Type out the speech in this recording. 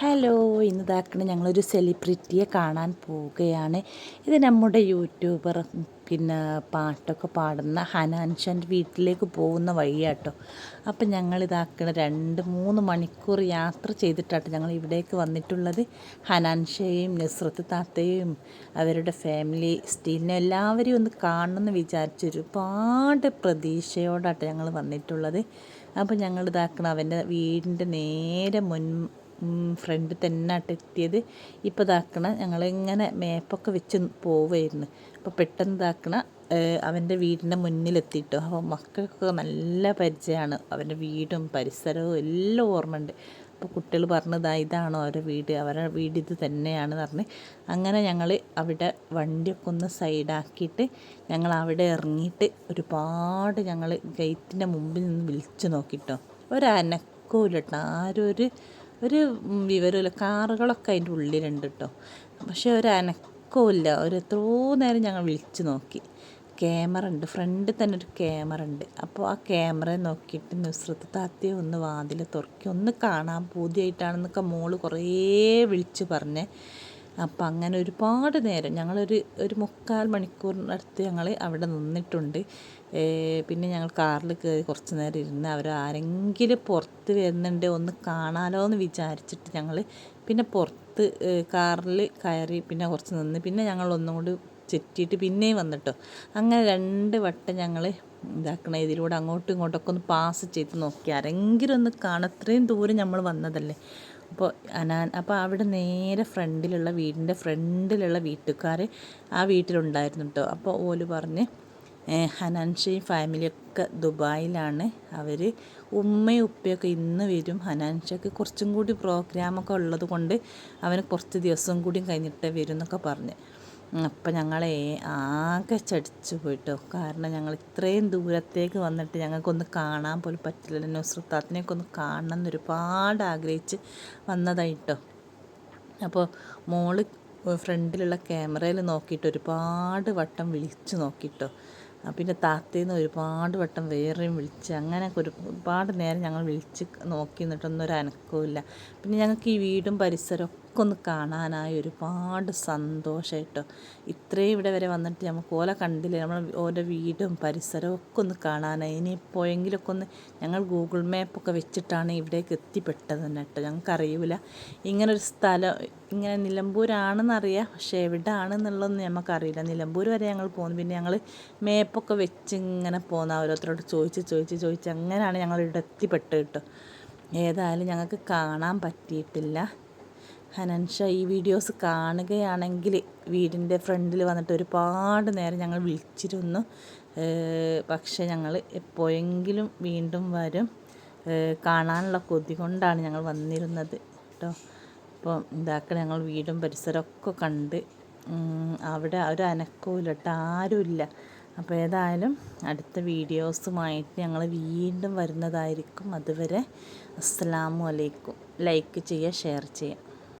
Hello ഇന്ന് ഇതാക്കണ ഞങ്ങളൊരു സെലിബ്രിറ്റിയെ കാണാൻ പോവുകയാണ്. ഇത് നമ്മുടെ യൂട്യൂബർ പിന്നെ പാട്ടൊക്കെ പാടുന്ന ഹനാൻഷന്റെ വീട്ടിലേക്ക് പോകുന്ന വഴിയാട്ടോ. അപ്പം ഞങ്ങൾ ഇതാക്കണ രണ്ട് മൂന്ന് മണിക്കൂർ യാത്ര ചെയ്തിട്ടാട്ടോ ഞങ്ങൾ ഇവിടേക്ക് വന്നിട്ടുള്ളത്. ഹനാൻഷയും നസ്രത്ത് താത്തയും അവരുടെ ഫാമിലി സ്റ്റീലിനെ എല്ലാവരെയും ഒന്ന് കാണണമെന്ന് വിചാരിച്ച് ഒരുപാട് പ്രതീക്ഷയോടാട്ടോ ഞങ്ങൾ വന്നിട്ടുള്ളത്. അപ്പോൾ ഞങ്ങൾ ഇതാക്കണം അവന്റെ വീടിന്റെ നേരെ മുൻ ഫ്രണ്ട് തന്നെ എത്തിയത്. ഇപ്പോൾ ഇതാക്കണ ഞങ്ങളിങ്ങനെ മേപ്പൊക്കെ വെച്ച് പോവുമായിരുന്നു അപ്പോൾ പെട്ടെന്ന് ഇതാക്കണ അവന്റെ വീടിന്റെ മുന്നിലെത്തിയിട്ടോ അപ്പോൾ മക്കൾക്കൊക്കെ നല്ല പരിചയമാണ് അവന്റെ വീടും പരിസരവും എല്ലാം ഓർമ്മയുണ്ട്. അപ്പോൾ കുട്ടികൾ പറഞ്ഞതാ ഇതാണോ അവരുടെ വീട്. അവരുടെ വീട് ഇത് തന്നെയാണ് പറഞ്ഞ് അങ്ങനെ ഞങ്ങൾ അവിടെ വണ്ടിയൊക്കെ ഒന്ന് സൈഡാക്കിയിട്ട് ഞങ്ങൾ അവിടെ ഇറങ്ങിയിട്ട് ഒരുപാട് ഞങ്ങൾ ഗേറ്റിന്റെ മുമ്പിൽ നിന്ന് വിളിച്ചു നോക്കിട്ടോ. ഇല്ലട്ടോ ആരും ഒരു ഒരു വിവരമില്ല കാറുകളൊക്കെ അതിന്റെ ഉള്ളിലുണ്ട് കേട്ടോ പക്ഷേ ഒരു അനക്കമില്ല ഒരു എത്രയോ നേരം ഞങ്ങൾ വിളിച്ചു നോക്കി. ക്യാമറ ഉണ്ട്. ഫ്രണ്ടിൽ തന്നെ ഒരു ക്യാമറ ഉണ്ട്. അപ്പോൾ ആ ക്യാമറ നോക്കിയിട്ട് നുസ്രത്ത് താത്തയെ ഒന്ന് വാതിൽ തുറക്കി ഒന്ന് കാണാൻ പൂതിയായിട്ടാണെന്നൊക്കെ മോൾ കുറേ വിളിച്ച് പറഞ്ഞേ അപ്പം അങ്ങനെ ഒരുപാട് നേരം ഞങ്ങളൊരു ഒരു മുക്കാൽ മണിക്കൂറിനടുത്ത് ഞങ്ങൾ അവിടെ നിന്നിട്ടുണ്ട്. പിന്നെ ഞങ്ങൾ കാറിൽ കയറി കുറച്ച് നേരം ഇരുന്ന് അവർ ആരെങ്കിലും പുറത്ത് വരുന്നുണ്ട് ഒന്ന് കാണാലോ എന്ന് വിചാരിച്ചിട്ട് ഞങ്ങൾ പിന്നെ പുറത്ത് കാറിൽ കയറി പിന്നെ കുറച്ച് നിന്ന് പിന്നെ ഞങ്ങൾ ഒന്നും കൂടി ചുറ്റിയിട്ട് പിന്നെയും വന്നിട്ടോ. അങ്ങനെ രണ്ട് വട്ടം ഞങ്ങൾ ഇതാക്കണ ഇതിലൂടെ അങ്ങോട്ടും ഇങ്ങോട്ടൊക്കെ ഒന്ന് പാസ് ചെയ്ത് നോക്കി. ആരെങ്കിലും ഒന്ന് കാണാൻ അത്രയും ദൂരം നമ്മൾ വന്നതല്ലേ? അപ്പോൾ അനാൻ അപ്പോൾ അവിടെ നേരെ ഫ്രണ്ടിലുള്ള വീടിന്റെ ഫ്രണ്ടിലുള്ള വീട്ടുകാർ ആ വീട്ടിലുണ്ടായിരുന്നു കേട്ടോ. അപ്പോൾ ഓൽ പറഞ്ഞ് ഹനാൻഷയും ഫാമിലിയൊക്കെ ദുബായിലാണ്. അവർ ഉമ്മയും ഉപ്പയൊക്കെ ഇന്ന് വരും. ഹനാൻഷയ്ക്ക് കുറച്ചും കൂടി പ്രോഗ്രാമൊക്കെ ഉള്ളത് കൊണ്ട് അവന് കുറച്ച് ദിവസം കൂടി കഴിഞ്ഞിട്ട് വരും എന്നൊക്കെ പറഞ്ഞ്. അപ്പം ഞങ്ങളെ ആകെ ചടിച്ചു പോയിട്ടോ. കാരണം ഞങ്ങൾ ഇത്രയും ദൂരത്തേക്ക് വന്നിട്ട് ഞങ്ങൾക്കൊന്ന് കാണാൻ പോലും പറ്റില്ല. നുസ്രത്താത്തിനെയൊക്കെ ഒന്ന് കാണണം എന്ന് ഒരുപാട് ആഗ്രഹിച്ച് വന്നതായിട്ടോ. അപ്പോൾ മോൾ ഫ്രണ്ടിലുള്ള ക്യാമറയിൽ നോക്കിയിട്ട് ഒരുപാട് വട്ടം വിളിച്ചു നോക്കിയിട്ടോ പിന്നെ താത്തേന്ന് ഒരുപാട് വട്ടം വേറെയും വിളിച്ച് അങ്ങനെ ഒരുപാട് നേരം ഞങ്ങൾ വിളിച്ച് നോക്കി എന്നിട്ടൊന്നും ഒരു അനക്കവും ഇല്ല പിന്നെ ഞങ്ങൾക്ക് ഈ വീടും പരിസരവും ഒക്കെ ഒന്ന് കാണാനായി ഒരുപാട് സന്തോഷമായിട്ടോ ഇത്രയും ഇവിടെ വരെ വന്നിട്ട് നമുക്ക് ഓല കണ്ടില്ലേ? നമ്മൾ ഓരോ വീടും പരിസരവും ഒക്കെ ഒന്ന് കാണാനായി. ഇനി എപ്പോഴെങ്കിലുമൊക്കെ ഒന്ന് ഞങ്ങൾ ഗൂഗിൾ മാപ്പൊക്കെ വെച്ചിട്ടാണ് ഇവിടേക്ക് എത്തിപ്പെട്ടത് തന്നെ കേട്ടോ ഞങ്ങൾക്കറിയില്ല ഇങ്ങനൊരു സ്ഥലം ഇങ്ങനെ നിലമ്പൂരാണെന്നറിയാം. പക്ഷേ എവിടെയാണെന്നുള്ളതൊന്നും നമുക്കറിയില്ല നിലമ്പൂർ വരെ ഞങ്ങൾ പോകുന്നു പിന്നെ ഞങ്ങൾ മേപ്പൊക്കെ വെച്ച് ഇങ്ങനെ പോകുന്ന ഓരോരുത്തരോട് ചോദിച്ച് ചോദിച്ച് ചോദിച്ച് അങ്ങനെയാണ് ഞങ്ങൾ ഇവിടെ എത്തിപ്പെട്ടത് കേട്ടോ. ഏതായാലും ഞങ്ങൾക്ക് കാണാൻ പറ്റിയിട്ടില്ല. ഹനൻഷ ഈ വീഡിയോസ് കാണുകയാണെങ്കിൽ വീടിന്റെ ഫ്രണ്ടിൽ വന്നിട്ട് ഒരുപാട് നേരം ഞങ്ങൾ വിളിച്ചിരുന്നു. പക്ഷെ ഞങ്ങൾ എപ്പോഴെങ്കിലും വീണ്ടും വരും. കാണാനുള്ള കൊതി കൊണ്ടാണ് ഞങ്ങൾ വന്നിരുന്നത് കേട്ടോ. അപ്പോൾ ഇതാക്കണ ഞങ്ങൾ വീടും പരിസരമൊക്കെ കണ്ട്. അവിടെ ഒരു അനക്കവും കേട്ടോ ആരുമില്ല അപ്പോൾ ഏതായാലും അടുത്ത വീഡിയോസുമായിട്ട് ഞങ്ങൾ വീണ്ടും വരുന്നതായിരിക്കും. അതുവരെ അസ്സലാമു അലൈക്കും. ലൈക്ക് ചെയ്യുക ഷെയർ ചെയ്യുക.